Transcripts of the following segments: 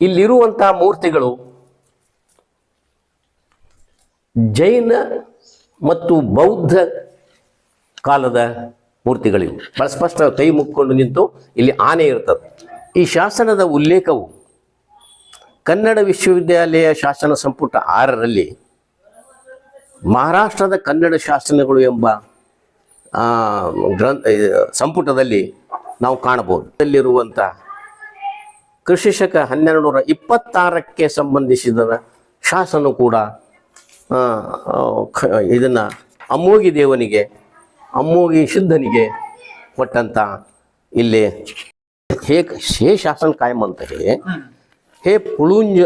ಇಲ್ಲಿರುವಂತಹ ಮೂರ್ತಿಗಳು ಜೈನ ಮತ್ತು ಬೌದ್ಧ ಕಾಲದ ಮೂರ್ತಿಗಳಿವು. ಬಹಳ ಸ್ಪಷ್ಟ ಕೈ ಮುಕ್ಕೊಂಡು ನಿಂತು ಇಲ್ಲಿ ಆನೆ ಇರ್ತದೆ. ಈ ಶಾಸನದ ಉಲ್ಲೇಖವು ಕನ್ನಡ ವಿಶ್ವವಿದ್ಯಾಲಯ ಶಾಸನ ಸಂಪುಟ ಆರರಲ್ಲಿ ಮಹಾರಾಷ್ಟ್ರದ ಕನ್ನಡ ಶಾಸನಗಳು ಎಂಬ ಗ್ರಂಥ, ಸಂಪುಟದಲ್ಲಿ ನಾವು ಕಾಣಬಹುದು. ಅಲ್ಲಿರುವಂಥ ಕೃಷಿ ಶಕ ಹನ್ನೆರಡು ನೂರ ಇಪ್ಪತ್ತಾರಕ್ಕೆ ಸಂಬಂಧಿಸಿದ ಶಾಸನ ಕೂಡ ಆ, ಆ, ಖ- ಇದನ್ನ ಅಮ್ಮೋಗಿ ದೇವನಿಗೆ ಅಮ್ಮೋಗಿ ಸಿದ್ಧನಿಗೆ ಕೊಟ್ಟಂತ ಇಲ್ಲಿ हे हे शासन काय म्हणतं हे हे पुळुंज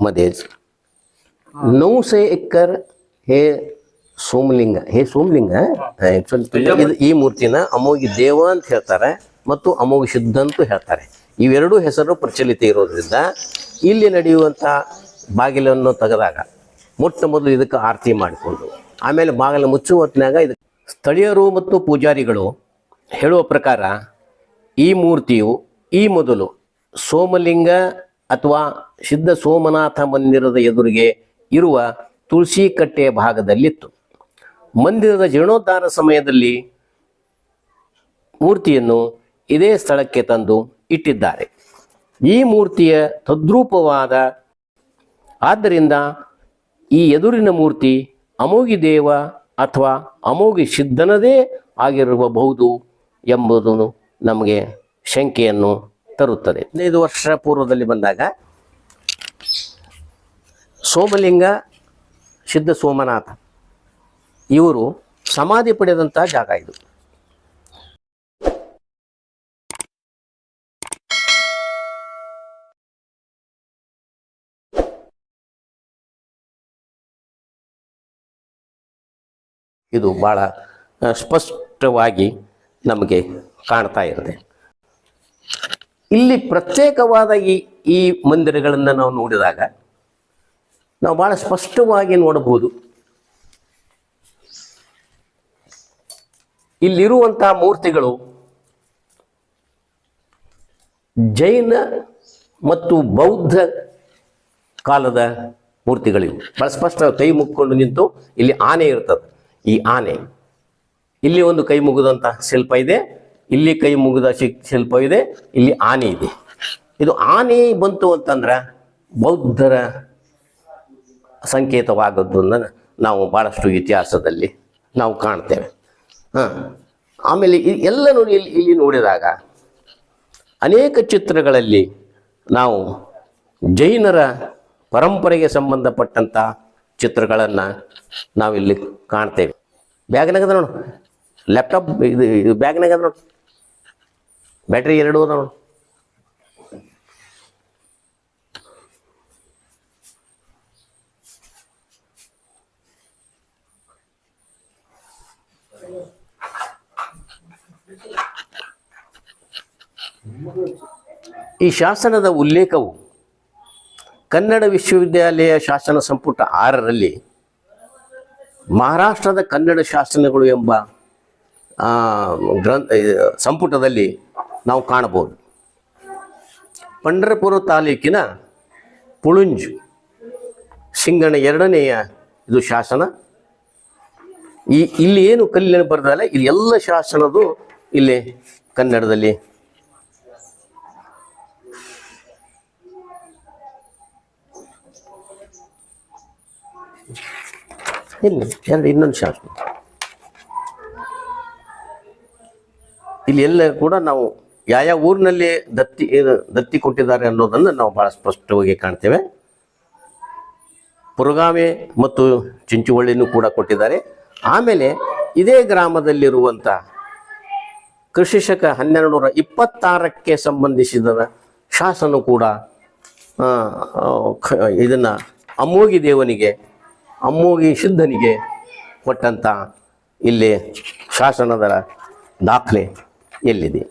मध्येच नऊशे एकर हे ಸೋಮಲಿಂಗ ಹೇ ಸೋಮಲಿಂಗ ಆ್ಯಕ್ಚುಲಿ ಇದು ಈ ಮೂರ್ತಿನ ಅಮೋಘಿ ದೇವ ಅಂತ ಹೇಳ್ತಾರೆ ಮತ್ತು ಅಮೋಘ ಸಿದ್ಧ ಅಂತೂ ಹೇಳ್ತಾರೆ ಇವೆರಡೂ ಹೆಸರು ಪ್ರಚಲಿತ ಇರೋದ್ರಿಂದ ಇಲ್ಲಿ ನಡೆಯುವಂಥ ಬಾಗಿಲನ್ನು ತೆಗೆದಾಗ ಮೊಟ್ಟ ಮೊದಲು ಇದಕ್ಕೆ ಆರತಿ ಮಾಡಿಕೊಂಡು, ಆಮೇಲೆ ಬಾಗಿಲು ಮುಚ್ಚುವ ಹೊತ್ತಿನಾಗ ಇದು ಸ್ಥಳೀಯರು ಮತ್ತು ಪೂಜಾರಿಗಳು ಹೇಳುವ ಪ್ರಕಾರ ಈ ಮೂರ್ತಿಯು ಈ ಮೊದಲು ಸೋಮಲಿಂಗ ಅಥವಾ ಸಿದ್ಧ ಸೋಮನಾಥ ಮಂದಿರದ ಎದುರಿಗೆ ಇರುವ ತುಳಸಿ ಕಟ್ಟೆಯ ಭಾಗದಲ್ಲಿತ್ತು. ಮಂದಿರದ ಜೀರ್ಣೋದ್ಧಾರ ಸಮಯದಲ್ಲಿ ಮೂರ್ತಿಯನ್ನು ಇದೇ ಸ್ಥಳಕ್ಕೆ ತಂದು ಇಟ್ಟಿದ್ದಾರೆ. ಈ ಮೂರ್ತಿಯ ತದ್ರೂಪವಾದ ಆದ್ದರಿಂದ ಈ ಎದುರಿನ ಮೂರ್ತಿ ಅಮೋಗಿ ದೇವ ಅಥವಾ ಅಮೋಗಿ ಸಿದ್ಧನದೇ ಆಗಿರಬಹುದು ಎಂಬುದನ್ನು ನಮಗೆ ಶಂಕೆಯನ್ನು ತರುತ್ತದೆ. ಹದಿನೈದು ವರ್ಷ ಪೂರ್ವದಲ್ಲಿ ಬಂದಾಗ ಸೋಮಲಿಂಗ ಸಿದ್ಧ ಸೋಮನಾಥ ಇವರು ಸಮಾಧಿ ಪಡೆದಂತಹ ಜಾಗ ಇದು. ಇದು ಭಾಳ ಸ್ಪಷ್ಟವಾಗಿ ನಮಗೆ ಕಾಣ್ತಾ ಇದೆ ಇಲ್ಲಿ ಪ್ರತ್ಯೇಕವಾದ ಈ ಈ ಮಂದಿರಗಳನ್ನು ನಾವು ನೋಡಿದಾಗ ನಾವು ಭಾಳ ಸ್ಪಷ್ಟವಾಗಿ ನೋಡಬಹುದು. ಇಲ್ಲಿರುವಂತಹ ಮೂರ್ತಿಗಳು ಜೈನ ಮತ್ತು ಬೌದ್ಧ ಕಾಲದ ಮೂರ್ತಿಗಳಿವೆ. ಬಹಳ ಸ್ಪಷ್ಟ ಕೈ ಮುಕ್ಕೊಂಡು ನಿಂತು ಇಲ್ಲಿ ಆನೆ ಇರ್ತದೆ. ಈ ಆನೆ. ಇಲ್ಲಿ ಒಂದು ಕೈ ಮುಗಿದಂತಹ ಶಿಲ್ಪ ಇದೆ. ಇಲ್ಲಿ ಕೈ ಮುಗಿದ ಶಿಲ್ಪ ಇದೆ ಇಲ್ಲಿ ಆನೆ ಇದೆ. ಇದು ಆನೆ ಬಂತು ಅಂತಂದ್ರ ಬೌದ್ಧರ ಸಂಕೇತವಾಗದ್ದನ್ನ ನಾವು ಬಹಳಷ್ಟು ಇತಿಹಾಸದಲ್ಲಿ ನಾವು ಕಾಣ್ತೇವೆ. ಹಾಂ. ಆಮೇಲೆ ಎಲ್ಲ ಎಲ್ಲನೂ ಇಲ್ಲಿ ಇಲ್ಲಿ ನೋಡಿದಾಗ ಅನೇಕ ಚಿತ್ರಗಳಲ್ಲಿ ನಾವು ಜೈನರ ಪರಂಪರೆಗೆ ಸಂಬಂಧಪಟ್ಟಂಥ ಚಿತ್ರಗಳನ್ನು ನಾವಿಲ್ಲಿ ಕಾಣ್ತೇವೆ. ಬ್ಯಾಗ್ನಾಗ ಅದ ನೋಡು. ಲ್ಯಾಪ್ಟಾಪ್ ಇದು ಇದು ಬ್ಯಾಗ್ನಾಗ ಅದ ನೋಡು. ಬ್ಯಾಟ್ರಿ ಎರಡು ನೋಡು. ಈ ಶಾಸನದ ಉಲ್ಲೇಖವು ಕನ್ನಡ ವಿಶ್ವವಿದ್ಯಾಲಯ ಶಾಸನ ಸಂಪುಟ ಆರರಲ್ಲಿ ಮಹಾರಾಷ್ಟ್ರದ ಕನ್ನಡ ಶಾಸನಗಳು ಎಂಬ ಗ್ರಂಥ ಸಂಪುಟದಲ್ಲಿ ನಾವು ಕಾಣಬಹುದು. ಪಂಡರಪುರ ತಾಲೂಕಿನ ಪುಳುಂಜ್ ಸಿಂಗಣ ಎರಡನೆಯ ಇದು ಶಾಸನ. ಈ, ಇಲ್ಲಿ ಏನು ಕಲ್ಲಿನ ಬರೆದಲ್ಲ, ಇಲ್ಲಿ ಎಲ್ಲ ಶಾಸನದು ಇಲ್ಲಿ ಕನ್ನಡದಲ್ಲಿ ಇಲ್ಲಿ ಎರಡು ಇನ್ನೊಂದು ಶಾಸ್ತ್ರ ಇಲ್ಲಿ ಎಲ್ಲ ಕೂಡ ನಾವು ಯಾವ ಊರಿನಲ್ಲಿ ದತ್ತಿ ದತ್ತಿ ಕೊಟ್ಟಿದ್ದಾರೆ ಅನ್ನೋದನ್ನು ನಾವು ಭಾಳ ಸ್ಪಷ್ಟವಾಗಿ ಕಾಣ್ತೇವೆ. ಪುರಗಾಮೆ ಮತ್ತು ಚಿಂಚುವಳ್ಳಿನೂ ಕೂಡ ಕೊಟ್ಟಿದ್ದಾರೆ. ಆಮೇಲೆ ಇದೇ ಗ್ರಾಮದಲ್ಲಿರುವಂಥ ಕೃಷಿ ಶಕ ಹನ್ನೆರಡು ನೂರ ಇಪ್ಪತ್ತಾರಕ್ಕೆ ಸಂಬಂಧಿಸಿದ ಶಾಸನ ಕೂಡ ಇದನ್ನು ಅಮೋಗಿ ದೇವನಿಗೆ ಅಮ್ಮೋಗಿ ಶುದ್ಧನಿಗೆ ಕೊಟ್ಟಂಥ ಇಲ್ಲಿ ಶಾಸನದ ದಾಖಲೆ ಎಲ್ಲಿದೆ?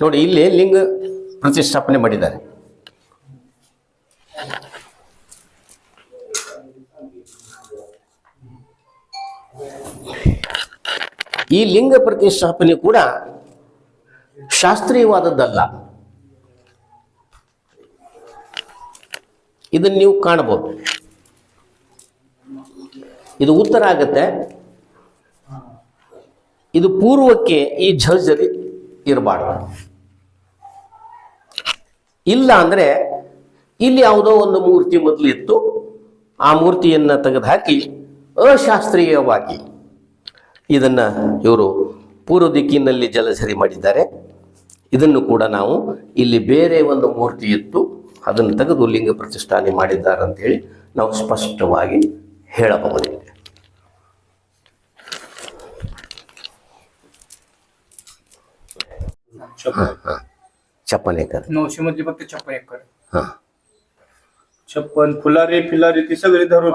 ನೋಡಿ, ಇಲ್ಲಿ ಲಿಂಗ ಪ್ರತಿಷ್ಠಾಪನೆ ಮಾಡಿದ್ದಾರೆ. ಈ ಲಿಂಗ ಪ್ರತಿಷ್ಠಾಪನೆ ಕೂಡ ಶಾಸ್ತ್ರೀಯವಾದದ್ದಲ್ಲ. ಇದನ್ನು ನೀವು ಕಾಣಬಹುದು. ಇದು ಉತ್ತರ ಆಗತ್ತೆ. ಇದು ಪೂರ್ವಕ್ಕೆ ಈ ಝಲ್ಜರಿ ಇರಬಾರ್ದು. ಇಲ್ಲ ಅಂದ್ರೆ ಇಲ್ಲಿ ಯಾವುದೋ ಒಂದು ಮೂರ್ತಿ ಮೊದಲು ಇತ್ತು. ಆ ಮೂರ್ತಿಯನ್ನ ತೆಗೆದುಹಾಕಿ ಅಶಾಸ್ತ್ರೀಯವಾಗಿ ಇದನ್ನ ಇವರು ಪೂರ್ವ ದಿಕ್ಕಿನಲ್ಲಿ ಜಲಸರಿ ಮಾಡಿದ್ದಾರೆ. ಇದನ್ನು ಕೂಡ ನಾವು ಇಲ್ಲಿ ಬೇರೆ ಒಂದು ಮೂರ್ತಿ ಇತ್ತು. ಅದನ್ನು ತೆಗೆದು ಲಿಂಗ ಪ್ರತಿಷ್ಠಾನೆ ಮಾಡಿದ್ದಾರೆ ಅಂತ ಹೇಳಿ ನಾವು ಸ್ಪಷ್ಟವಾಗಿ ಹೇಳಬಹುದು. छप्पन एकर. नऊशे मध्ये फक्त छप्पन एकर. छप्पन फुलारे फिलारे ती सगळी धरून.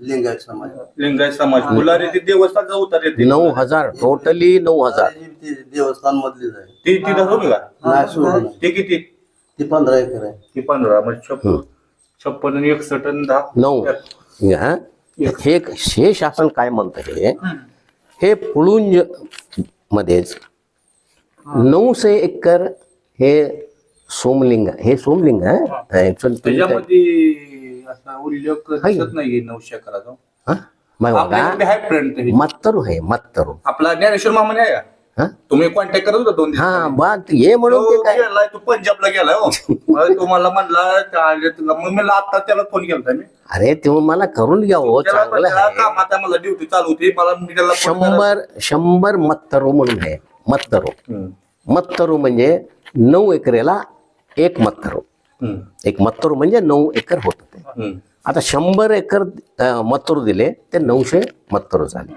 लिंगायत समाज. लिंगायत समाज. फुलारे ती देवस्थान जाऊ येते. नऊ हजार टोटली नऊ हजार. देवस्थान मधली ती ती धरून का? ते किती? ती पंधरा एकर आहे. ती पंधरा म्हणजे छप्पन. छप्पन आणि एकसष्ट दहा. नऊ. हे शासन काय म्हणत हे? हे. मध्येच नऊशे एकर हे सोमलिंग हे सोमलिंग आहे ऍक्च्युअली त्याच्यामध्ये असा उल्लेख दिसत नाहीये नऊशे एकराचा आहे मत्तरू आहे मत्तरू आपला ज्ञानेश्वर मामाने आहे का? हा? तुम्ही कॉन्टॅक्ट करत होता दोन हा बा ये म्हणून ते गेलाय पंजाबला गेलाय हो. तुम्हाला म्हणला मला आता त्याला फोन केला मी. अरे तुम्ही मला करून घ्या हो चांगलं म्हणला, कामात मला ड्युटी चालू होती मला. शंभर शंभर मत्तरू म्हणून आहे. मत्तरू. मत्तरू म्हणजे नऊ एकरेला एक मत्तरू. एक मत्तरू म्हणजे नऊ एकर होत ते हम्म. आता शंभर एकर मत्तरू दिले ते नऊशे मत्तरू झाले.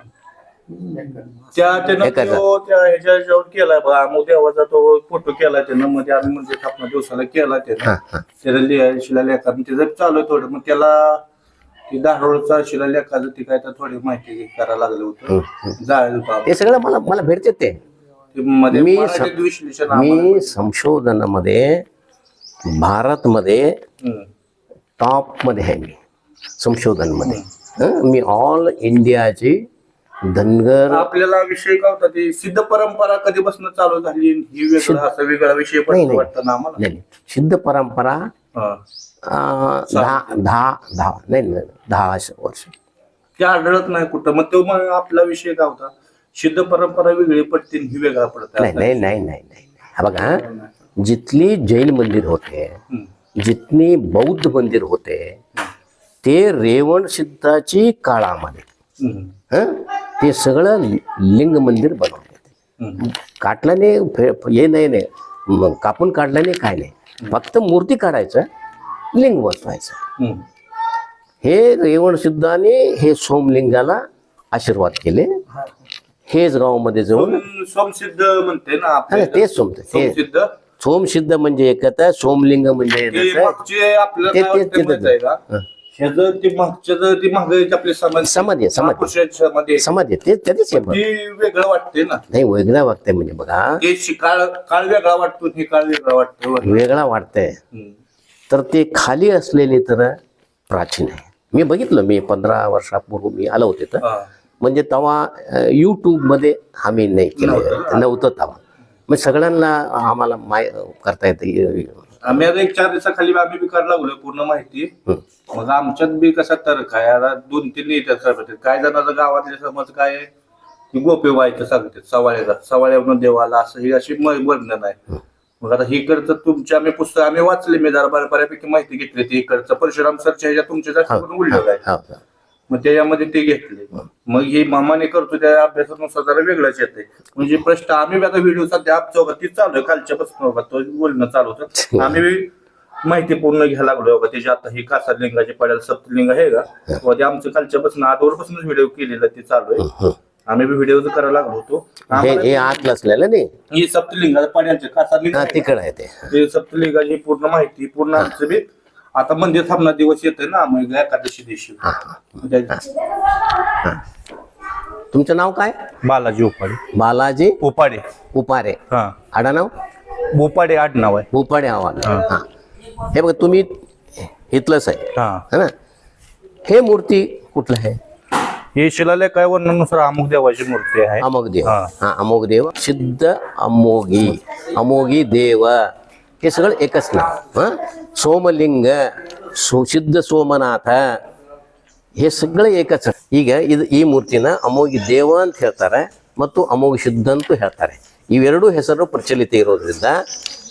त्या त्यानं एकाचा. तो त्या ह्याच्या ह्याच्यावर केलाय बघा मग देवाचा तो फोटो केलाय त्यानं मध्ये आम्ही म्हणजे स्थापना दिवसाला केला हा त्यानं. हा त्याला लिहाय शिलालेखा त्याचं चालू आहे थोडं मग त्याला ती दारोळचा शिलालेखाचं ती काय तर थोडी माहिती करायला लागलं होतं. होतं ते सगळं मला मला भेटते ते. मध्ये मी मराठीत विश्लेषण आम्हाला- मी संशोधनामध्ये भारतमध्ये हम्म. टॉपमध्ये आहे मी संशोधनमध्ये हं? मी ऑल इंडियाची धनगर आपल्याला विषय काय होता ते सिद्ध परंपरा कधीपासून चालू झाली ही वेगळा असा वेगळा विषय नाही, पण नाही. वाटतं ना आम्हाला नाही नाही. सिद्ध परंपरा हा. अं, दहा दहा दहा नाही नाही, दहा वर्ष ते आढळत नाही कुठं मग तो मग आपला विषय काय होता सिद्ध परंपरा वेगळी पडते ही वेगळा पडत नाही नाही नाही नाही नाही. हा बघा जिथली जैन मंदिर होते जितनी बौद्ध मंदिर होते ते रेवण सिद्धाची काळामध्ये हं? ते सगळं लिंग मंदिर बनवले काटल्याने हे नाही नाही. कापून काढल्याने काय नाही. फक्त मूर्ती काढायचं लिंग बसवायचं. हे रेवण सिद्धाने हे सोमलिंगाला आशीर्वाद केले. हेच गावामध्ये जाऊन सोमसिद्ध म्हणते ना हा, तेच सोमते ते सोमसिद्ध सोमसिद्ध म्हणजे आहे सोमलिंग म्हणजे ते एकच आहे मागचे आपल्याला ते- काय ते- वाटतं ते- माहिती आहे का हं. ह्याचं ते मागच्या ते मागे आपले समाज समाधी आहे, समाधी. महापुरुषाची समाधी आहे. समाज आहे ते त्याच आहे बघ. ती वेगळं वाटते ना नाही वेगळं वागतंय म्हणजे बघा ते शि- काळ काळ वेगळा वाटतो हे काळ वेगळा वाटतो वेगळा वाटतंय हम्म. तर ते खाली असलेले तर प्राचीन आहे मी बघितलं मी पंधरा वर्षापूर्वी मी आलो होते तर हा. म्हणजे तेव्हा यूट्यूबमध्ये आम्ही नाही केलं. नव्हतं. तेव्हा. मग सगळ्यांना आम्हाला माय करता येते. आम्ही आता एक चार दिवसाखाली आम्ही बी करायला लागलोय पूर्ण माहिती. मग आमच्यात बी कसा तर्क आहे. आता दोन तीन येतात काय जणांचा गावातले समज काय आहे? की गोपे व्हायचं सांगतात सवाळ्याचा सवाळ्यावरून देवाला असं ही अशी वर्णन आहे. मग आता ही इकडचं तुमच्या आम्ही पुस्तक आम्ही वाचले मी. जरा बऱ्या- बऱ्यापैकी माहिती घेतली ती इकडचं परशुराम सरच्या ह्याच्या तुमच्या जास्त उल्लेख आहे. मग त्याच्यामध्ये ते घेतले. मग हे मामाने करतो त्या अभ्यासानुसार जरा वेगळंच येते म्हणजे प्रश्न आम्ही आता व्हिडिओ सध्या आमच्या बघा ती चालू आहे. कालच्या पासून बोलणं चालू होतं. आम्ही माहिती पूर्ण घ्यायला लागलो बघा त्याची आता ही कासार लिंगाची पड्याला सप्तलिंग आहे का? ते आमचं कालच्या पासून आजवरपासूनच व्हिडिओ केलेला ते चालू आहे. आम्ही बी व्हिडिओ करायला लागलो होतो. हे आतलं असलेलं नाही? ही सप्तलिंगाच्या पड्यांचे कासार लिंग तिकडं आहे ते सप्तलिंगाची पूर्ण माहिती पूर्ण आमचं बी आता मंदिर थांबणार दिवस येतोय ना मग एकादशी दिवशी. हा हा. तुमचं नाव काय? बालाजी उपाडे. बालाजी उपाडे. उपारे हा. आडानाव? उपाडे आडनाव आहे. उपाडे आव्हान. हा. हे. बघा तुम्ही इथलंच आहे. हा. है ना? हे मूर्ती कुठलं आहे? हे शिलालेख आहे वर्णनुसार अमुक देवाची मूर्ती आहे. अमोघ देव. हा. हा अमोघ देव. सिद्ध अमोघी अमोघी देव. ಹೆಸರುಗಳು ಏಕಸ್ನ ಸೋಮಲಿಂಗ ಸೋ ಸಿದ್ಧ ಸೋಮನಾಥ ಹೆಸರುಗಳೇ ಏಕಸ ಈಗ ಇದು ಈ ಮೂರ್ತಿನ ಅಮೋಗಿ ದೇವ ಅಂತ ಹೇಳ್ತಾರೆ ಮತ್ತು ಅಮೋಗಿ ಸಿದ್ಧ ಅಂತೂ ಹೇಳ್ತಾರೆ. ಇವೆರಡೂ ಹೆಸರು ಪ್ರಚಲಿತ ಇರೋದ್ರಿಂದ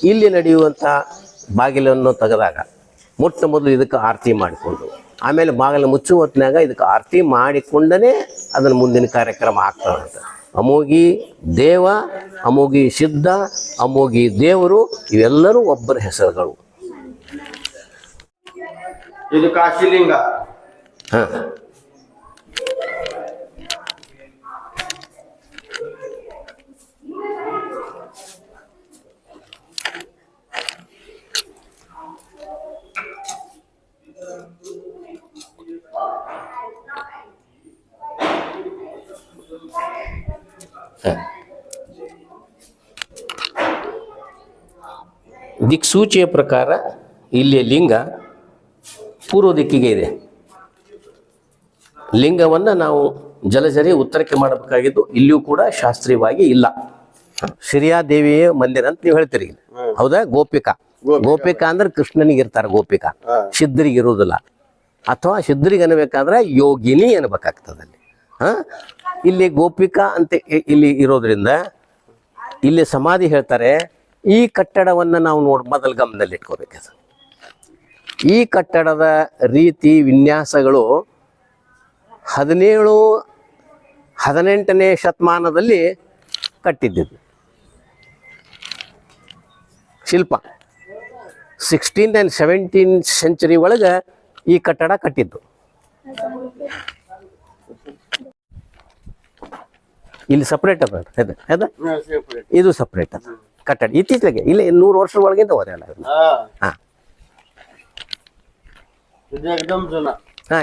ಇಲ್ಲಿ ನಡೆಯುವಂಥ ಬಾಗಿಲನ್ನು ತೆಗೆದಾಗ ಮೊಟ್ಟ ಮೊದಲು ಇದಕ್ಕೆ ಆರತಿ ಮಾಡಿಕೊಂಡು ಆಮೇಲೆ ಬಾಗಿಲು ಮುಚ್ಚುವ ಇದಕ್ಕೆ ಆರತಿ ಮಾಡಿಕೊಂಡೇ ಅದನ್ನು ಮುಂದಿನ ಕಾರ್ಯಕ್ರಮ ಆಗ್ತದಂತೆ. ಅಮೋಘಿ ದೇವ ಅಮೋಗಿ ಸಿದ್ಧ ಅಮೋಗಿ ದೇವರು ಇವೆಲ್ಲರೂ ಒಬ್ಬರ ಹೆಸರುಗಳು ಇದು ಕಾಶಿಲಿಂಗ ಹ. ದಿಕ್ಸೂಚಿಯ ಪ್ರಕಾರ ಇಲ್ಲಿ ಲಿಂಗ ಪೂರ್ವ ದಿಕ್ಕಿಗೆ ಇದೆ. ಲಿಂಗವನ್ನು ನಾವು ಜಲಜರಿ ಉತ್ತರಕ್ಕೆ ಮಾಡಬೇಕಾಗಿದ್ದು ಇಲ್ಲಿಯೂ ಕೂಡ ಶಾಸ್ತ್ರೀಯವಾಗಿ ಇಲ್ಲ. ಶ್ರೀಯಾದೇವಿಯ ಮಂದಿರ ಅಂತ ನೀವು ಹೇಳ್ತೀರಿ. ಹೌದಾ? ಗೋಪಿಕಾ. ಗೋಪಿಕಾ. ಅಂದ್ರೆ ಕೃಷ್ಣನಿಗೆ ಇರ್ತಾರೆ ಗೋಪಿಕಾ. ಸಿದ್ಧರಿಗೆ ಇರುವುದಿಲ್ಲ. ಅಥವಾ ಸಿದ್ಧರಿಗೆ ಅನ್ಬೇಕಾದ್ರೆ ಯೋಗಿನಿ ಅನ್ಬೇಕಾಗ್ತದೆ ಅಲ್ಲಿ. ಹಾ? ಇಲ್ಲಿ ಗೋಪಿಕಾ ಅಂತ ಇಲ್ಲಿ ಇರೋದ್ರಿಂದ ಇಲ್ಲಿ ಸಮಾಧಿ ಹೇಳ್ತಾರೆ. ಈ ಕಟ್ಟಡವನ್ನು ನಾವು ನೋಡ್ ಮೊದಲು ಗಮನದಲ್ಲಿ ಇಟ್ಕೋಬೇಕು ಸರ್ ಈ ಕಟ್ಟಡದ ರೀತಿ ವಿನ್ಯಾಸಗಳು ಹದಿನೇಳು ಹದಿನೆಂಟನೇ ಶತಮಾನದಲ್ಲಿ ಕಟ್ಟಿದ್ದಿದ್ದು. ಶಿಲ್ಪ. ಸಿಕ್ಸ್ಟೀನ್ ಆ್ಯಂಡ್ ಸೆವೆಂಟೀನ್ ಸೆಂಚುರಿ ಒಳಗೆ ಈ ಕಟ್ಟಡ ಕಟ್ಟಿದ್ದು. ಇಲ್ಲಿ ಸಪ್ರೇಟ್ ಅದ ಇದು ಸಪ್ರೇಟ್ ಅದ. ಕಟ್ಟಡ. ಇತ್ತೀಚೆಗೆ ಇಲ್ಲ ನೂರು ವರ್ಷದ ಒಳಗಿಂದ ಹೋದೆ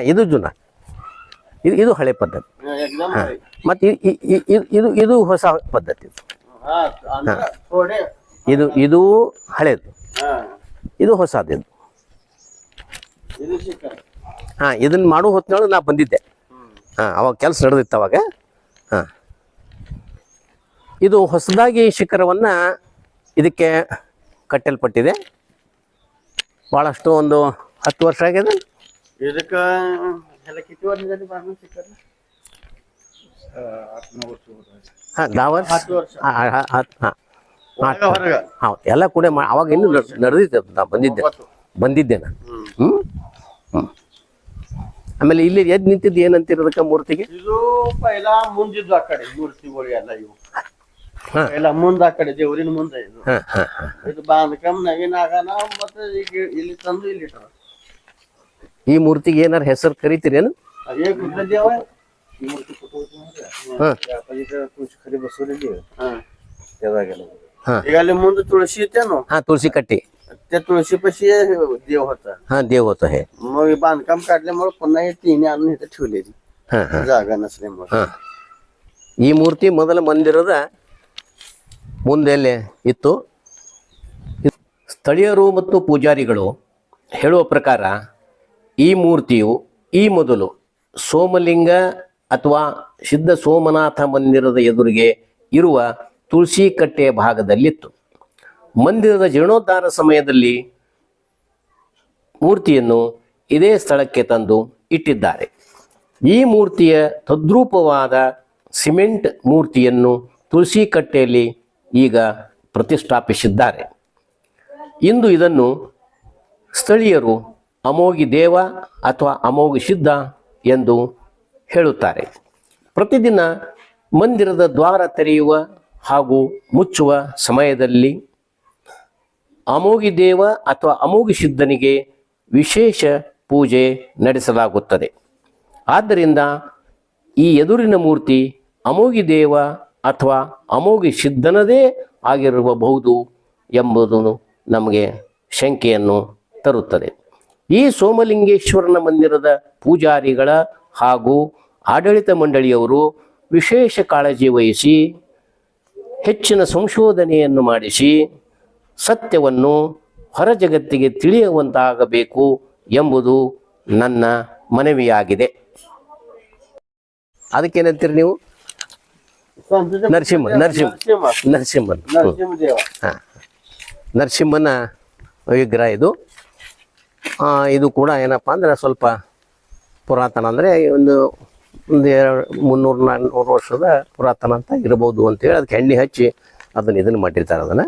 ಇದು ಜುನ. ಇದು ಇದು ಹಳೆ ಪದ್ಧತಿ. ಮತ್ತೆ ಇದು ಇದು ಹೊಸ ಪದ್ಧತಿ ಇದು. ಇದು ಹಳೇದು. ಇದು ಹೊಸದಿದು ಹಾ ಇದನ್ನ ಮಾಡೋ ಹೊತ್ತಿನೊಳಗೆ ನಾ ಬಂದಿದ್ದೆ. ಹಾ ಅವಾಗ ಕೆಲಸ ನಡೆದಿತ್ತು ಅವಾಗ. ಹಾ. ಇದು ಹೊಸದಾಗಿ ಶಿಖರವನ್ನ ಇದಕ್ಕೆ ಕಟ್ಟಲ್ಪಟ್ಟಿದೆ. ಭಾಳಷ್ಟು ಒಂದು ಹತ್ತು ವರ್ಷ ಆಗಿದೆ. ಇದಕ್ಕೆ ದಾವರ್ ಎಲ್ಲ ಕೂಡ ಅವಾಗ ಇನ್ನು ನಡೆದಿದ್ದೆ ಬಂದಿದ್ದೆ. ಬಂದಿದ್ದೆ ನಾನು. ಹ್ಮ್. ಆಮೇಲೆ ಇಲ್ಲಿ ಎದ್ ನಿಂತಿದ್ದು ಏನಂತಿರೋದಕ್ಕೆ ಮೂರ್ತಿಗೆ? ಇದು ಮುಂದಿದ್ದು ಆ ಕಡೆ ಮೂರ್ತಿಗಳು ಎಲ್ಲ ಇವು. ಹಾ. पहिला ಮುಂದ ಆ ಕಡೆ ದೇವರಿನ ಮುಂದೆ ಇದು ಹಾ ಹಾ ಹಾ ಇದು ಬಾಂಧಕಾಮ್ ನವೀನ ಆಗಾನ ಮತ್ತೆ ಈಗ ಇಲ್ಲಿ ತಂದು ಇಲ್ಲಿ ಇಟ್ಟಾರ ಈ ಮೂರ್ತಿಗೆ ಏನಾರು ಹೆಸರು ಕರಿತೀರೇನು हे कुठलं देव आहे ही मूर्ती कुठं होती माहिती आहे? ಹಾ ती आपण इथं तुळशी खाली बसवलेली आहे हा. त्या जागेला ಹಾ ಈಗ ಅಲ್ಲಿ ಮುಂದೆ ತುಳಸಿ ಇತ್ತೆ हा तुळशी कट्टी त्या तुळशीपाशी देव होता हा देव होतं हे मग हे बांधकाम काढल्यामुळे पुन्हा हे तिने आणून इथं ठेवलेली हा हा जागा नसल्यामुळे ಹಾ ಈ ಮೂರ್ತಿ ಮೊದಲ ಮಂದಿರದ ಮುಂದೆಲ್ಲೇ ಇತ್ತು. ಸ್ಥಳೀಯರು ಮತ್ತು ಪೂಜಾರಿಗಳು ಹೇಳುವ ಪ್ರಕಾರ ಈ ಮೂರ್ತಿಯು ಈ ಮೊದಲು ಸೋಮಲಿಂಗ ಅಥವಾ ಸಿದ್ಧ ಸೋಮನಾಥ ಮಂದಿರದ ಎದುರಿಗೆ ಇರುವ ತುಳಸಿ ಕಟ್ಟೆಯ ಭಾಗದಲ್ಲಿತ್ತು. ಮಂದಿರದ ಜೀರ್ಣೋದ್ಧಾರ ಸಮಯದಲ್ಲಿ ಮೂರ್ತಿಯನ್ನು ಇದೇ ಸ್ಥಳಕ್ಕೆ ತಂದು ಇಟ್ಟಿದ್ದಾರೆ. ಈ ಮೂರ್ತಿಯ ತದ್ರೂಪವಾದ ಸಿಮೆಂಟ್ ಮೂರ್ತಿಯನ್ನು ತುಳಸಿ ಕಟ್ಟೆಯಲ್ಲಿ ಈಗ ಪ್ರತಿಷ್ಠಾಪಿಸಿದ್ದಾರೆ. ಇಂದು ಇದನ್ನು ಸ್ಥಳೀಯರು ಅಮೋಗಿ ದೇವ ಅಥವಾ ಅಮೋಗಿ ಸಿದ್ಧ ಎಂದು ಹೇಳುತ್ತಾರೆ. ಪ್ರತಿದಿನ ಮಂದಿರದ ದ್ವಾರ ತೆರೆಯುವ ಹಾಗೂ ಮುಚ್ಚುವ ಸಮಯದಲ್ಲಿ ಅಮೋಗಿ ದೇವ ಅಥವಾ ಅಮೋಗಿ ಸಿದ್ಧನಿಗೆ ವಿಶೇಷ ಪೂಜೆ ನಡೆಸಲಾಗುತ್ತದೆ. ಆದ್ದರಿಂದ ಈ ಎದುರಿನ ಮೂರ್ತಿ ಅಮೋಗಿ ದೇವ ಅಥವಾ ಅಮೋಘಿ ಸಿದ್ಧನದೇ ಆಗಿರಬಹುದು ಎಂಬುದನ್ನು ನಮಗೆ ಶಂಕೆಯನ್ನು ತರುತ್ತದೆ. ಈ ಸೋಮಲಿಂಗೇಶ್ವರನ ಮಂದಿರದ ಪೂಜಾರಿಗಳ ಹಾಗೂ ಆಡಳಿತ ಮಂಡಳಿಯವರು ವಿಶೇಷ ಕಾಳಜಿ ವಹಿಸಿ ಹೆಚ್ಚಿನ ಸಂಶೋಧನೆಯನ್ನು ಮಾಡಿಸಿ ಸತ್ಯವನ್ನು ಹೊರ ಜಗತ್ತಿಗೆ ತಿಳಿಯುವಂತಾಗಬೇಕು ಎಂಬುದು ನನ್ನ ಮನವಿಯಾಗಿದೆ. ಅದಕ್ಕೇನಂತೀರಿ ನೀವು? ನರಸಿಂಹ ನರಸಿಂಹ ನರಸಿಂಹ ನರಸಿಂಹನ್ ಹಾಂ ನರಸಿಂಹನ ವಿಗ್ರಹ ಇದು ಇದು ಕೂಡ ಏನಪ್ಪ ಅಂದ್ರೆ ಸ್ವಲ್ಪ ಪುರಾತನ ಅಂದರೆ ಒಂದು ಒಂದು ಎರಡು ಮುನ್ನೂರು ನಾನ್ನೂರು ವರ್ಷದ ಪುರಾತನ ಅಂತ ಇರ್ಬೋದು ಅಂತೇಳಿ ಅದಕ್ಕೆ ಎಣ್ಣೆ ಹಚ್ಚಿ ಅದನ್ನು ಇದನ್ನು ಮಾಡಿರ್ತಾರೆ ಅದನ್ನು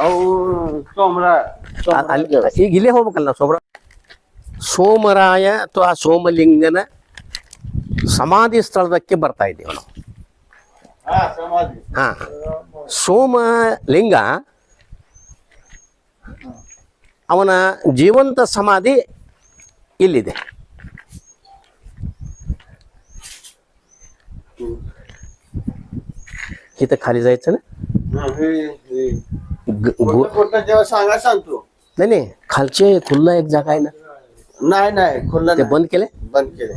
ಅವು ಸೋಮರ ಅ- ಅಲ್ಲಿ ಈಗ ಇಲ್ಲೇ ಹೋಗ್ಬೇಕಲ್ಲ ನಾವು ಸೋಮರ ಸೋಮರಾಯ ಅಥವಾ ಸೋಮಲಿಂಗನ ಸಮಾಧಿ ಸ್ಥಳದಕ್ಕೆ ಬರ್ತಾ ಇದ್ದೀವಿ ನಾವು ಹಾ ಸಮಾಧಿ ಹಾ ಸೋಮಲಿಂಗ ಅವನ ಜೀವಂತ ಸಮಾಧಿ ಇಲ್ಲಿದೆ इथं खाली जायचं ना हा, हे- हे. जेव्हा सांगा सांगतो. नाही नाही खालचे खुल्ला एक जागा आहे ना? नाही नाही खुलं ते बंद केले? बंद केले.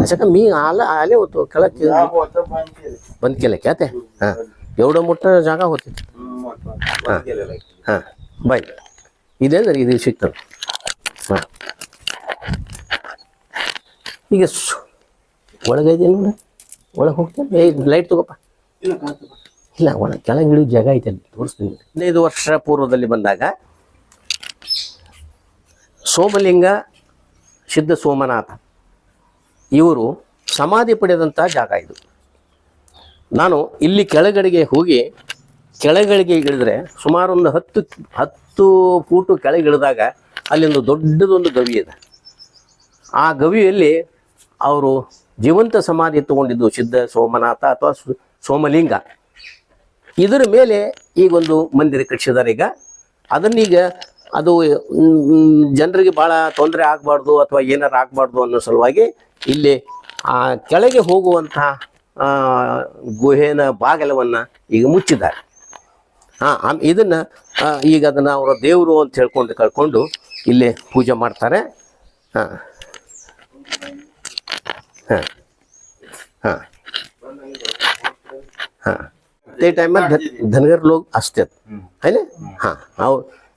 अच्छा का मी आला आले होतो खेळा की बंद केले. केलं का ते? हा. एवढं मोठं जागा होते. हा. हा. बाय इथे जर इथे शिकतो हा. ठीक आहे ओळख येते ना? ओळख होते लाइट तो गप्पा. ಇಲ್ಲ, ಒಣ ಕೆಳಗೆ ಇಳಿಯೋ ಜಾಗ ಐತೆ ಅಲ್ಲಿ, ತೋರಿಸ್ತೀನಿ. ಹದಿನೈದು ವರ್ಷ ಪೂರ್ವದಲ್ಲಿ ಬಂದಾಗ ಸೋಮಲಿಂಗ ಸಿದ್ಧ ಸೋಮನಾಥ, ಇವರು ಸಮಾಧಿ ಪಡೆದಂಥ ಜಾಗ ಇದು. ನಾನು ಇಲ್ಲಿ ಕೆಳಗಡೆಗೆ ಹೋಗಿ ಕೆಳಗಡೆಗೆ ಇಳಿದ್ರೆ ಸುಮಾರು ಒಂದು ಹತ್ತು ಹತ್ತು ಫೂಟು ಕೆಳಗಿಳಿದಾಗ ಇಳಿದಾಗ ಒಂದು ದೊಡ್ಡದೊಂದು ಗವಿ ಇದೆ. ಆ ಗವಿಯಲ್ಲಿ ಅವರು ಜೀವಂತ ಸಮಾಧಿ ತಗೊಂಡಿದ್ದು ಸಿದ್ಧ ಸೋಮನಾಥ ಅಥವಾ ಸೋಮಲಿಂಗ. ಇದರ ಮೇಲೆ ಈಗೊಂದು ಮಂದಿರ ಕಟ್ಟಿಸಿದ್ದಾರೆ ಈಗ. ಅದನ್ನೀಗ ಅದು ಜನರಿಗೆ ಭಾಳ ತೊಂದರೆ ಆಗಬಾರ್ದು ಅಥವಾ ಏನಾರು ಆಗಬಾರ್ದು ಅನ್ನೋ ಸಲುವಾಗಿ ಇಲ್ಲಿ, ಆ, ಕೆಳಗೆ ಹೋಗುವಂತಹ ಗುಹೆನ ಬಾಗಿಲವನ್ನು ಈಗ ಮುಚ್ಚಿದ್ದಾರೆ. ಹಾಂ ಇದನ್ನು ಈಗ ಅದನ್ನು ಅವರ ದೇವರು ಅಂತ ಹೇಳ್ಕೊಂಡು ಕಳ್ಕೊಂಡು ಇಲ್ಲಿ ಪೂಜೆ ಮಾಡ್ತಾರೆ. ಹಾಂ ಹಾಂ ಹಾಂ. हां ते टायमार धनगर लोक असतात है ना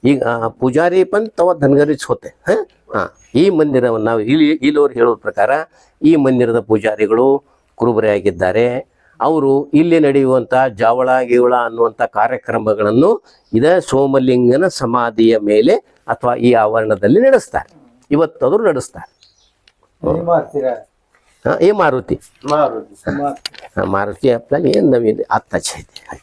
ಈಗ ಪೂಜಾರಿ पण ತವ ಇಚ್ होते ಹಾ? ಈ ಮಂದಿರವನ್ನು ನಾವು ಇಲ್ಲಿ ಇಲ್ಲವರು ಹೇಳುವ ಪ್ರಕಾರ ಈ ಮಂದಿರದ ಪೂಜಾರಿಗಳು ಕುರುಬರೇ ಆಗಿದ್ದಾರೆ. ಅವರು ಇಲ್ಲಿ ನಡೆಯುವಂಥ ಜಾವಳ ಗಿವಳ ಅನ್ನುವಂಥ ಕಾರ್ಯಕ್ರಮಗಳನ್ನು ಇದೇ ಸೋಮಲಿಂಗನ ಸಮಾಧಿಯ ಮೇಲೆ ಅಥವಾ ಈ ಆವರಣದಲ್ಲಿ ನಡೆಸ್ತಾರೆ. ಇವತ್ತಾದರೂ ನಡೆಸ್ತಾರೆ. ए मारुती. मारुती मारुती. आपल्याला नवीन आत्ताच आहे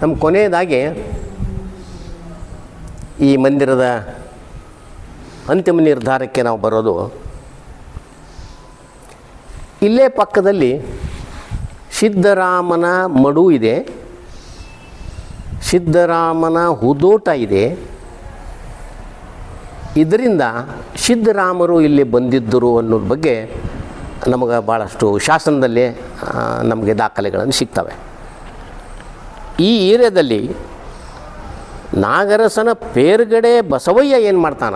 ನಮ್ಮ ಕೊನೆಯದಾಗಿ ಈ ಮಂದಿರದ ಅಂತಿಮ ನಿರ್ಧಾರಕ್ಕೆ ನಾವು ಬರೋದು ಇಲ್ಲೇ ಪಕ್ಕದಲ್ಲಿ ಸಿದ್ದರಾಮನ ಮಡು ಇದೆ ಸಿದ್ದರಾಮನ ಹುದೋಟ ಇದೆ. ಇದರಿಂದ ಸಿದ್ದರಾಮರು ಇಲ್ಲಿ ಬಂದಿದ್ದರು ಅನ್ನೋದ್ರ ಬಗ್ಗೆ ನಮಗೆ ಭಾಳಷ್ಟು ಶಾಸನದಲ್ಲಿ ನಮಗೆ ದಾಖಲೆಗಳನ್ನು ಸಿಗ್ತವೆ. ಈ ಏರಿಯಾದಲ್ಲಿ ನಾಗರಸನ ಪೇರ್ಗಡೆ ಬಸವಯ್ಯ ಏನು ಮಾಡ್ತಾನ?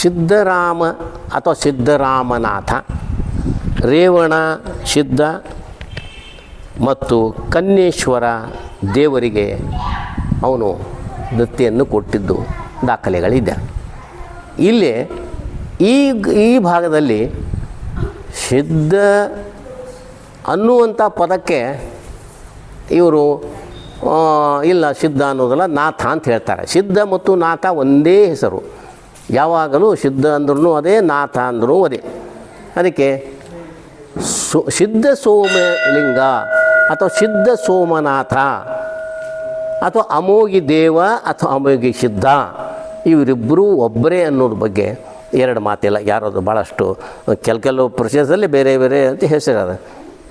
ಸಿದ್ಧರಾಮ ಅಥವಾ ಸಿದ್ಧರಾಮನಾಥ, ರೇವಣ, ಸಿದ್ಧ ಮತ್ತು ಕನ್ನೇಶ್ವರ ದೇವರಿಗೆ ಅವನು ದತ್ತಿಯನ್ನು ಕೊಟ್ಟಿದ್ದು ದಾಖಲೆಗಳಿದೆ. ಇಲ್ಲಿ ಈ ಈ ಭಾಗದಲ್ಲಿ ಸಿದ್ಧ ಅನ್ನುವಂಥ ಪದಕ್ಕೆ ಇವರು ಇಲ್ಲ ಸಿದ್ಧ ಅನ್ನೋದಲ್ಲ ನಾಥ ಅಂತ ಹೇಳ್ತಾರೆ. ಸಿದ್ಧ ಮತ್ತು ನಾಥ ಒಂದೇ ಹೆಸರು. ಯಾವಾಗಲೂ ಸಿದ್ಧ ಅಂದ್ರೂ ಅದೇ, ನಾಥ ಅಂದ್ರೂ ಅದೇ. ಅದಕ್ಕೆ ಸೋ, ಸಿದ್ಧ ಸೋಮಲಿಂಗ ಅಥವಾ ಸಿದ್ಧ ಸೋಮನಾಥ ಅಥವಾ ಅಮೋಗಿ ದೇವ ಅಥವಾ ಅಮೋಗಿ ಸಿದ್ಧ ಇವರಿಬ್ಬರೂ ಒಬ್ಬರೇ ಅನ್ನೋದ್ರ ಬಗ್ಗೆ ಎರಡು ಮಾತಿಲ್ಲ. ಯಾರಾದರೂ ಭಾಳಷ್ಟು ಕೆಲ ಕೆಲವು ಪ್ರದೇಶದಲ್ಲಿ ಬೇರೆ ಬೇರೆ ಅಂತ ಹೆಸರು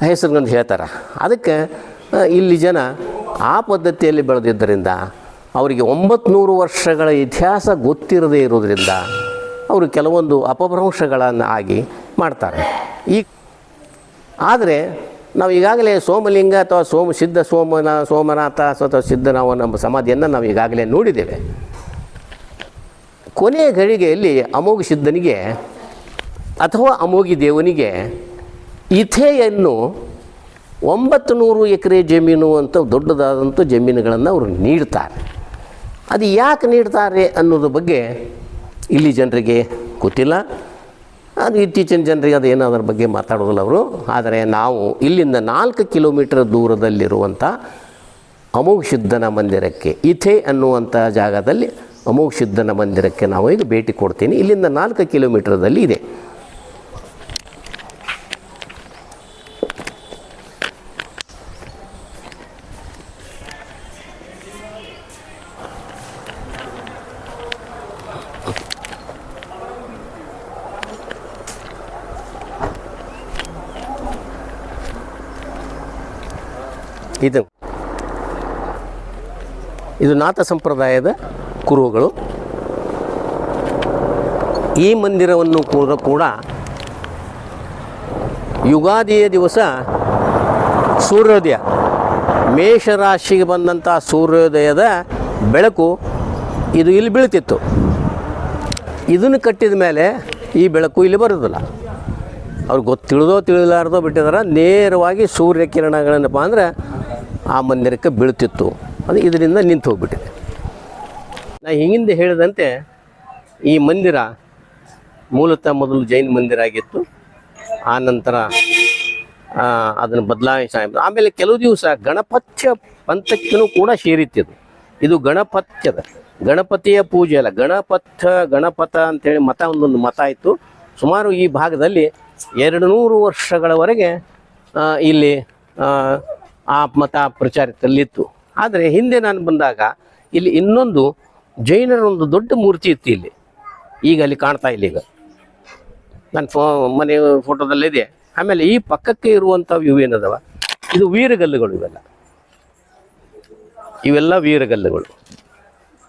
ಹೆಸರುಗಂದು ಹೇಳ್ತಾರೆ. ಅದಕ್ಕೆ ಇಲ್ಲಿ ಜನ ಆ ಪದ್ಧತಿಯಲ್ಲಿ ಬೆಳೆದಿದ್ದರಿಂದ ಅವರಿಗೆ ಒಂಬತ್ತು ವರ್ಷಗಳ ಇತಿಹಾಸ ಗೊತ್ತಿರದೇ ಇರೋದ್ರಿಂದ ಅವರು ಕೆಲವೊಂದು ಅಪಭ್ರಂಶಗಳನ್ನು ಆಗಿ ಮಾಡ್ತಾರೆ. ಈ ಆದರೆ ನಾವು ಈಗಾಗಲೇ ಸೋಮಲಿಂಗ ಅಥವಾ ಸೋಮ, ಸಿದ್ಧ ಸೋಮನ, ಸೋಮನಾಥ ಅಥವಾ ಸಿದ್ಧನಾವ ನಮ್ಮ ಸಮಾಧಿಯನ್ನು ನಾವು ಈಗಾಗಲೇ ನೋಡಿದ್ದೇವೆ. ಕೊನೆಯ ಗಳಿಗೆಯಲ್ಲಿ ಅಮೋಘ ಸಿದ್ಧನಿಗೆ ಅಥವಾ ಅಮೋಘಿ ದೇವನಿಗೆ ಇಥೆಯನ್ನು ಒಂಬತ್ತು ನೂರು ಎಕರೆ ಜಮೀನು ಅಂತ ದೊಡ್ಡದಾದಂಥ ಜಮೀನುಗಳನ್ನು ಅವರು ನೀಡ್ತಾರೆ. ಅದು ಯಾಕೆ ನೀಡ್ತಾರೆ ಅನ್ನೋದ್ರ ಬಗ್ಗೆ ಇಲ್ಲಿ ಜನರಿಗೆ ಗೊತ್ತಿಲ್ಲ. ಅದು ಇತ್ತೀಚಿನ ಜನರಿಗೆ ಅದು ಏನೋ ಅದರ ಬಗ್ಗೆ ಮಾತಾಡೋದಿಲ್ಲ ಅವರು. ಆದರೆ ನಾವು ಇಲ್ಲಿಂದ ನಾಲ್ಕು ಕಿಲೋಮೀಟರ್ ದೂರದಲ್ಲಿರುವಂಥ ಅಮೋಘ ಸಿದ್ಧನ ಮಂದಿರಕ್ಕೆ, ಇಥೆ ಅನ್ನುವಂಥ ಜಾಗದಲ್ಲಿ ಅಮೋಘ ಸಿದ್ಧನ ಮಂದಿರಕ್ಕೆ ನಾವು ಈಗ ಭೇಟಿ ಕೊಡ್ತೀನಿ. ಇಲ್ಲಿಂದ ನಾಲ್ಕು ಕಿಲೋಮೀಟರ್ದಲ್ಲಿ ಇದು. ಇದು ನಾಥ ಸಂಪ್ರದಾಯದ ಕುರುಹುಗಳು. ಈ ಮಂದಿರವನ್ನು ಕೂಡ ಕೂಡ ಯುಗಾದಿಯ ದಿವಸ ಸೂರ್ಯೋದಯ. ಮೇಷರಾಶಿಗೆ ಬಂದಂಥ ಸೂರ್ಯೋದಯದ ಬೆಳಕು ಇದು ಇಲ್ಲಿ ಬೀಳ್ತಿತ್ತು. ಇದನ್ನು ಕಟ್ಟಿದ ಮೇಲೆ ಈ ಬೆಳಕು ಇಲ್ಲಿ ಬರೋದಿಲ್ಲ. ಅವ್ರಿಗೆ ಗೊತ್ತಿಳಿದೋ ತಿಳಿಲಾರ್ದೋ ಬಿಟ್ಟಿದಾರೆ, ನೇರವಾಗಿ ಸೂರ್ಯ ಕಿರಣಗಳೇನಪ್ಪ ಅಂದರೆ ಆ ಮಂದಿರಕ್ಕೆ ಬೀಳ್ತಿತ್ತು. ಅದು ಇದರಿಂದ ನಿಂತು ಹೋಗ್ಬಿಟ್ಟಿದೆ. ನಾ ಹಿಂದೆ ಹೇಳಿದಂತೆ ಈ ಮಂದಿರ ಮೂಲತಃ ಮೊದಲು ಜೈನ ಮಂದಿರ ಆಗಿತ್ತು. ಆ ನಂತರ ಅದನ್ನು ಬದಲಾಯಿಸ ಆಮೇಲೆ ಕೆಲವು ದಿವಸ ಗಣಪತ್ಯ ಪಂಥಕ್ಕೂ ಕೂಡ ಸೇರಿತ್ತಿದ್ದು ಇದು ಗಣಪತ್ಯದ ಗಣಪತಿಯ ಪೂಜೆ ಅಲ್ಲ ಗಣಪಥ ಗಣಪತ ಅಂತೇಳಿ ಮತ ಒಂದೊಂದು ಮತ ಇತ್ತು. ಸುಮಾರು ಈ ಭಾಗದಲ್ಲಿ ಎರಡು ನೂರು ವರ್ಷಗಳವರೆಗೆ ಇಲ್ಲಿ ಆ, ಮತ ಪ್ರಚಾರದಲ್ಲಿತ್ತು. ಆದರೆ ಹಿಂದೆ ನಾನು ಬಂದಾಗ ಇಲ್ಲಿ ಇನ್ನೊಂದು ಜೈನರ ಒಂದು ದೊಡ್ಡ ಮೂರ್ತಿ ಇತ್ತು ಇಲ್ಲಿ. ಈಗ ಅಲ್ಲಿ ಕಾಣ್ತಾ ಇಲ್ಲ ಈಗ. ನನ್ನ ಫೋ, ಮನೆ ಫೋಟೋದಲ್ಲಿದೆ ಆಮೇಲೆ ಈ ಪಕ್ಕಕ್ಕೆ ಇರುವಂಥ ವ್ಯೂ ಏನದವ? ಇದು ವೀರಗಲ್ಲುಗಳು ಇವೆಲ್ಲ. ಇವೆಲ್ಲ ವೀರಗಲ್ಲುಗಳು.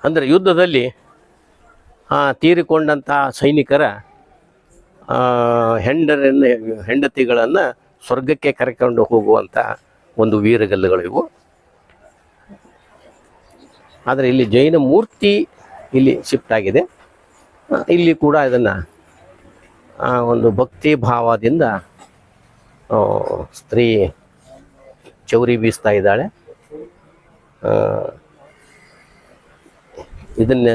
ಅಂದರೆ ಯುದ್ಧದಲ್ಲಿ ತೀರಿಕೊಂಡಂಥ ಸೈನಿಕರ ಹೆಂಡರನ್ನು, ಹೆಂಡತಿಗಳನ್ನು ಸ್ವರ್ಗಕ್ಕೆ ಕರೆಕೊಂಡು ಹೋಗುವಂಥ ಒಂದು ವೀರಗಲ್ಲುಗಳು ಇವು. ಆದರೆ ಇಲ್ಲಿ ಜೈನ ಮೂರ್ತಿ ಇಲ್ಲಿ ಶಿಫ್ಟ್ ಆಗಿದೆ. ಇಲ್ಲಿ ಕೂಡ ಇದನ್ನು ಒಂದು ಭಕ್ತಿ ಭಾವದಿಂದ ಸ್ತ್ರೀ ಚೌರಿ ಬೀಸ್ತಾ ಇದ್ದಾಳೆ. ಇದನ್ನು